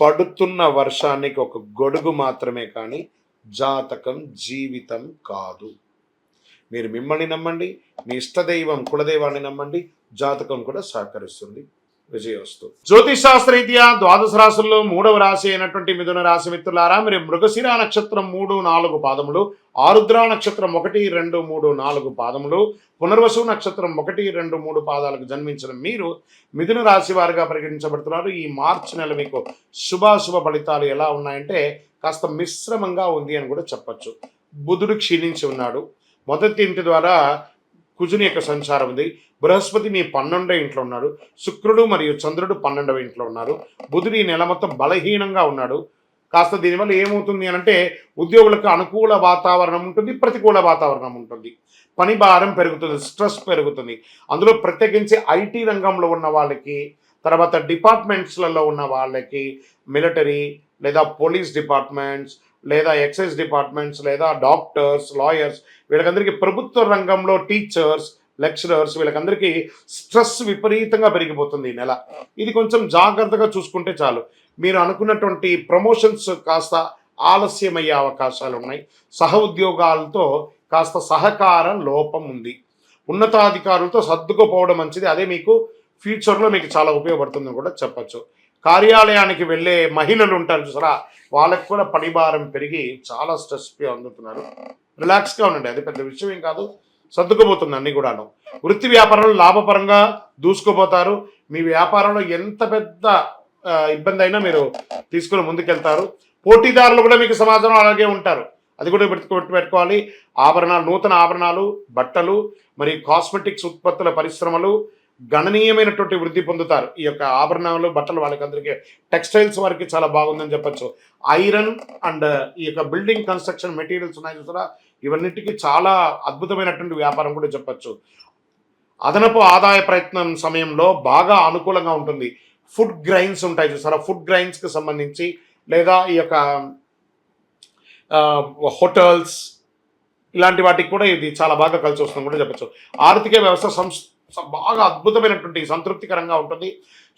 పడుతున్న వర్షానికి ఒక గొడుగు మాత్రమే కానీ జాతకం జీవితం కాదు. మీరు మిమ్మల్ని నమ్మండి మీ ఇష్టదైవం కులదైవాన్ని నమ్మండి జాతకం కూడా సహకరిస్తుంది. విజయవస్తు జ్యోతిష్ శాస్త్రరీత్యా ద్వాదశ రాశుల్లో మూడవ రాశి అయినటువంటి మిథున రాశి మిత్రులారా మీరు మృగశిర నక్షత్రం మూడు నాలుగు పాదములు ఆరుద్ర నక్షత్రం ఒకటి రెండు మూడు నాలుగు పాదములు పునర్వసు నక్షత్రం ఒకటి రెండు మూడు పాదాలకు జన్మించిన మీరు మిథున రాశి వారిగా పరిగణించబడుతున్నారు. ఈ మార్చి నెల మీకు శుభాశుభ ఫలితాలు ఎలా ఉన్నాయంటే కాస్త మిశ్రమంగా ఉంది అని కూడా చెప్పచ్చు. బుధుడు క్షీణించి ఉన్నాడు. మొదటి ఇంటి ద్వారా కుజుని యొక్క సంచారం ఉంది. బృహస్పతి మీ పన్నెండో ఇంట్లో ఉన్నాడు. శుక్రుడు మరియు చంద్రుడు పన్నెండవ ఇంట్లో ఉన్నారు. బుధుడు ఈ నెల మొత్తం బలహీనంగా ఉన్నాడు. కాస్త దీనివల్ల ఏమవుతుంది అని అంటే ఉద్యోగులకు అనుకూల వాతావరణం ఉంటుంది ప్రతికూల వాతావరణం ఉంటుంది. పని భారం పెరుగుతుంది స్ట్రెస్ పెరుగుతుంది. అందులో ప్రత్యేకించి ఐటీ రంగంలో ఉన్న వాళ్ళకి తర్వాత డిపార్ట్మెంట్స్లలో ఉన్న వాళ్ళకి మిలిటరీ లేదా పోలీస్ డిపార్ట్మెంట్స్ లేదా ఎక్సైజ్ డిపార్ట్మెంట్స్ లేదా డాక్టర్స్ లాయర్స్ వీళ్ళకందరికీ ప్రభుత్వ రంగంలో టీచర్స్ లెక్చరర్స్ వీళ్ళకందరికీ స్ట్రెస్ విపరీతంగా పెరిగిపోతుంది ఈ నెల. ఇది కొంచెం జాగ్రత్తగా చూసుకుంటే చాలు. మీరు అనుకున్నటువంటి ప్రమోషన్స్ కాస్త ఆలస్యమయ్యే అవకాశాలు ఉన్నాయి. సహ ఉద్యోగాలతో కాస్త సహకారం లోపం ఉంది. ఉన్నతాధికారులతో సర్దుకుపోవడం మంచిది. అదే మీకు ఫ్యూచర్లో మీకు చాలా ఉపయోగపడుతుందని కూడా చెప్పచ్చు. కార్యాలయానికి వెళ్ళే మహిళలు ఉంటారు చూసారా? వాళ్ళకి కూడా పనిభారం పెరిగి చాలా స్ట్రెస్ అందుతున్నారు. రిలాక్స్గా ఉండండి. అది పెద్ద విషయం ఏం కాదు. సర్దుకుపోతుంది అన్ని కూడాను. వృత్తి వ్యాపారంలో లాభపరంగా దూసుకుపోతారు. మీ వ్యాపారంలో ఎంత పెద్ద ఇబ్బంది అయినా మీరు తీసుకుని ముందుకెళ్తారు. పోటీదారులు కూడా మీకు సమాజంలో అలాగే ఉంటారు. అది కూడా పెట్టుకు పెట్టుకోవాలి ఆభరణాలు నూతన ఆభరణాలు బట్టలు మరి కాస్మెటిక్స్ ఉత్పత్తుల పరిశ్రమలు గణనీయమైనటువంటి వృద్ధి పొందుతారు. ఈ యొక్క ఆభరణాలు బట్టలు వాళ్ళకందరికీ టెక్స్టైల్స్ వారికి చాలా బాగుందని చెప్పచ్చు. ఐరన్ అండ్ ఈ యొక్క బిల్డింగ్ కన్స్ట్రక్షన్ మెటీరియల్స్ ఉన్నాయి చూసారా? ఇవన్నిటికీ చాలా అద్భుతమైనటువంటి వ్యాపారం కూడా చెప్పచ్చు. అదనపు ఆదాయ ప్రయత్నం సమయంలో బాగా అనుకూలంగా ఉంటుంది. ఫుడ్ గ్రైన్స్ ఉంటాయి చూసారా? ఫుడ్ గ్రైన్స్కి సంబంధించి లేదా ఈ యొక్క హోటల్స్ ఇలాంటి వాటికి కూడా ఇది చాలా బాగా కలిసి వస్తుంది కూడా చెప్పచ్చు. ఆర్థిక వ్యవస్థ సంస్ బాగా అద్భుతమైనటువంటి సంతృప్తికరంగా ఉంటుంది.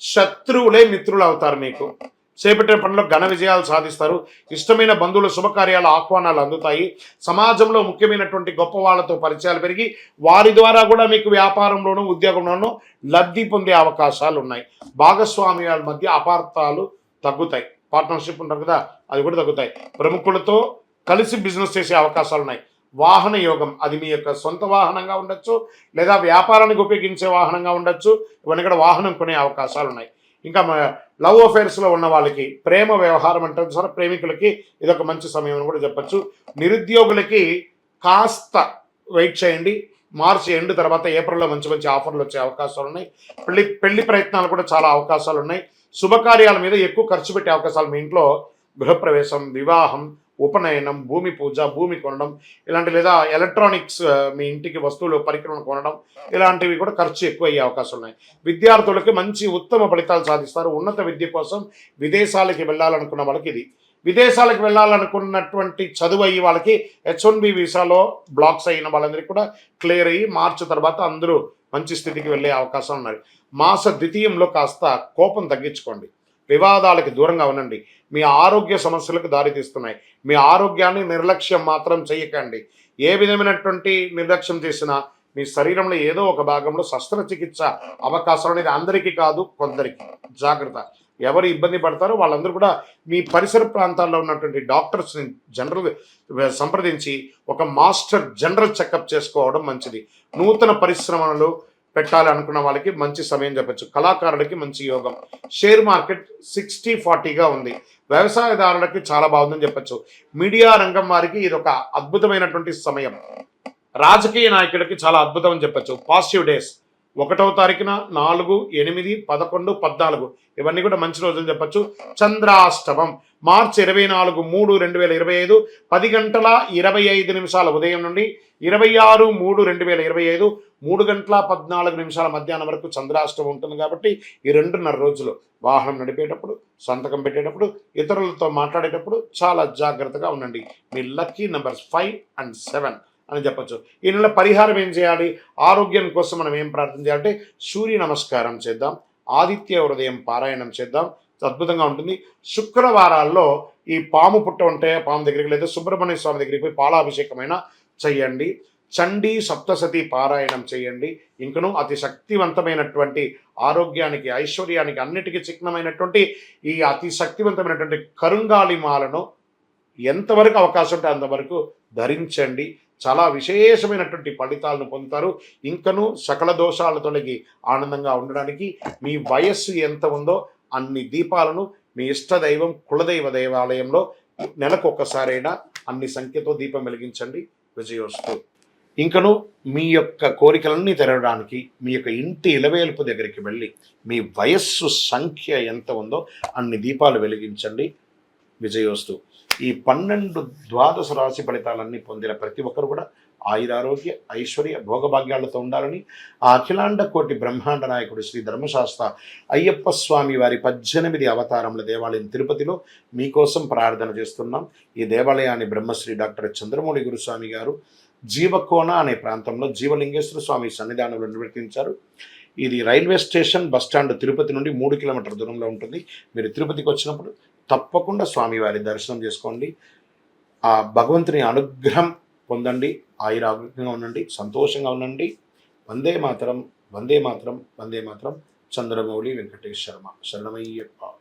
శత్రువులే మిత్రులు అవుతారు మీకు. చేపట్టిన పనిలో ఘన విజయాలు సాధిస్తారు. ఇష్టమైన బంధువుల శుభకార్యాల ఆహ్వానాలు అందుతాయి. సమాజంలో ముఖ్యమైనటువంటి గొప్ప వాళ్ళతో పరిచయాలు పెరిగి వారి ద్వారా కూడా మీకు వ్యాపారంలోనూ ఉద్యోగంలోనూ లబ్ధి పొందే అవకాశాలు ఉన్నాయి. భాగస్వామ్యాల మధ్య అపార్థాలు తగ్గుతాయి. పార్ట్నర్షిప్ ఉంటారు కదా అది కూడా తగ్గుతాయి. ప్రముఖులతో కలిసి బిజినెస్ చేసే అవకాశాలు ఉన్నాయి. వాహన యోగం అది మీ యొక్క సొంత వాహనంగా ఉండొచ్చు లేదా వ్యాపారానికి ఉపయోగించే వాహనంగా ఉండొచ్చు ఇవన్నీ కూడా వాహనం కొనే అవకాశాలు ఉన్నాయి ఇంకా లవ్ అఫైర్స్లో ఉన్న వాళ్ళకి ప్రేమ వ్యవహారం అంటే సరే ప్రేమికులకి ఇదొక మంచి సమయం అని కూడా చెప్పచ్చు. నిరుద్యోగులకి కాస్త వెయిట్ చేయండి. మార్చి ఎండ్ తర్వాత ఏప్రిల్లో మంచి మంచి ఆఫర్లు వచ్చే అవకాశాలు ఉన్నాయి పెళ్ళి పెళ్ళి ప్రయత్నాలు కూడా చాలా అవకాశాలు ఉన్నాయి శుభకార్యాల మీద ఎక్కువ ఖర్చు పెట్టే అవకాశాలు మీ ఇంట్లో గృహప్రవేశం వివాహం ఉపనయనం భూమి పూజ భూమి కొనడం ఇలాంటి లేదా ఎలక్ట్రానిక్స్ మీ ఇంటికి వస్తువులు పరికరం కొనడం ఇలాంటివి కూడా ఖర్చు ఎక్కువ అయ్యే అవకాశాలు ఉన్నాయి. విద్యార్థులకి మంచి ఉత్తమ ఫలితాలు సాధిస్తారు. ఉన్నత విద్య కోసం విదేశాలకి వెళ్ళాలనుకున్న వాళ్ళకి ఇది. విదేశాలకు వెళ్ళాలనుకున్నటువంటి చదువు అయ్యి వాళ్ళకి హెచ్ వన్ బి వీసాలో బ్లాక్స్ అయిన వాళ్ళందరికీ కూడా క్లియర్ అయ్యి మార్చి తర్వాత అందరూ మంచి స్థితికి వెళ్ళే అవకాశం ఉన్నాయి. మాస ద్వితీయంలో కాస్త కోపం తగ్గించుకోండి. వివాదాలకి దూరంగా ఉండండి. మీ ఆరోగ్య సమస్యలకు దారితీస్తున్నాయి మీ ఆరోగ్యాన్ని నిర్లక్ష్యం మాత్రం చేయకండి. ఏ విధమైనటువంటి నిర్లక్ష్యం చేసినా మీ శరీరంలో ఏదో ఒక భాగంలో శస్త్రచికిత్స అవకాశం అనేది అందరికీ కాదు కొందరికి. జాగ్రత్త. ఎవరు ఇబ్బంది పడతారో వాళ్ళందరూ కూడా మీ పరిసర ప్రాంతాల్లో ఉన్నటువంటి డాక్టర్స్ని జనరల్ సంప్రదించి ఒక మాస్టర్ జనరల్ చెకప్ చేసుకోవడం మంచిది. నూతన పరిశ్రమలు పెట్టాలి అనుకున్న వాళ్ళకి మంచి సమయం చెప్పచ్చు. కళాకారులకి మంచి యోగం. షేర్ మార్కెట్ సిక్స్టీ ఫార్టీగా ఉంది. వ్యవసాయదారులకి చాలా బాగుందని చెప్పచ్చు. మీడియా రంగం వారికి ఇది ఒక అద్భుతమైనటువంటి సమయం. రాజకీయ నాయకులకి చాలా అద్భుతం అని చెప్పచ్చు. Positive days. ఒకటవ తారీఖున నాలుగు ఎనిమిది పదకొండు పద్నాలుగు. ఇవన్నీ కూడా మంచి రోజులు చెప్పచ్చు. చంద్రాష్టమం. మార్చి ఇరవై నాలుగు మూడు రెండు వేల ఇరవై ఐదు. పది గంటల ఇరవై ఐదు నిమిషాల ఉదయం నుండి ఇరవై ఆరు మూడు రెండు వేల ఇరవై ఐదు. మూడు గంటల పద్నాలుగు నిమిషాల మధ్యాహ్నం వరకు చంద్రాష్టమం ఉంటుంది కాబట్టి ఈ రెండున్నర రోజులు వాహనం నడిపేటప్పుడు సంతకం పెట్టేటప్పుడు ఇతరులతో మాట్లాడేటప్పుడు చాలా జాగ్రత్తగా ఉండండి. మీ lucky numbers five and seven అని చెప్పొచ్చు. ఈ నెల పరిహారం ఏం చేయాలి? ఆరోగ్యం కోసం మనం ఏం ప్రార్థన చేయాలంటే సూర్య నమస్కారం చేద్దాం ఆదిత్య హృదయం పారాయణం చేద్దాం. అద్భుతంగా ఉంటుంది. శుక్రవారాల్లో ఈ పాము పుట్ట ఉంటే పాము దగ్గరికి లేదా సుబ్రహ్మణ్య స్వామి దగ్గరికి పోయి పాలాభిషేకమైన చెయ్యండి. చండీ సప్తసతి పారాయణం చేయండి. ఇంకను అతి శక్తివంతమైనటువంటి ఆరోగ్యానికి ఐశ్వర్యానికి అన్నిటికీ చిహ్నమైనటువంటి ఈ అతి శక్తివంతమైనటువంటి కరుంగాళిమాలను ఎంతవరకు అవకాశం ఉంటే అంతవరకు ధరించండి. చాలా విశేషమైనటువంటి ఫలితాలను పొందుతారు. ఇంకను సకల దోషాలు తొలగి ఆనందంగా ఉండడానికి మీ వయస్సు ఎంత ఉందో అన్ని దీపాలను మీ ఇష్ట దైవం కులదైవ దేవాలయంలో నెలకు ఒక్కసారైనా అన్ని సంఖ్యతో దీపం వెలిగించండి. విజయోస్తు. ఇంకను మీ యొక్క కోరికలన్నీ తెరవడానికి మీ యొక్క ఇంటి ఇలవేల్పు దగ్గరికి వెళ్ళి మీ వయస్సు సంఖ్య ఎంత ఉందో అన్ని దీపాలు వెలిగించండి. విజయోస్తు. ఈ పన్నెండు ద్వాదశ రాశి ఫలితాలన్నీ పొందిన ప్రతి ఒక్కరు కూడా ఆయురారోగ్య ఐశ్వర్య భోగభాగ్యాలతో ఉండాలని ఆ అఖిలాండ కోటి బ్రహ్మాండ నాయకుడు శ్రీ ధర్మశాస్త్ర అయ్యప్ప స్వామి వారి పద్దెనిమిది అవతారముల దేవాలయం తిరుపతిలో మీకోసం ప్రార్థన చేస్తున్నాం. ఈ దేవాలయాన్ని బ్రహ్మశ్రీ డాక్టర్ చంద్రమౌళి గురుస్వామి గారు జీవకోన అనే ప్రాంతంలో జీవలింగేశ్వర స్వామి సన్నిధానంలో నిర్వర్తించారు. ఇది రైల్వే స్టేషన్ బస్టాండ్ తిరుపతి నుండి మూడు కిలోమీటర్ దూరంలో ఉంటుంది. మీరు తిరుపతికి వచ్చినప్పుడు తప్పకుండా స్వామివారి దర్శనం చేసుకోండి. ఆ భగవంతుని అనుగ్రహం పొందండి. ఆయురారోగ్యంగా ఉండండి. సంతోషంగా ఉండండి. వందే మాతరం వందే మాతరం వందే మాతరం. చంద్రమౌళి వెంకటేష్ శర్మ. శరణమయ్యప్ప.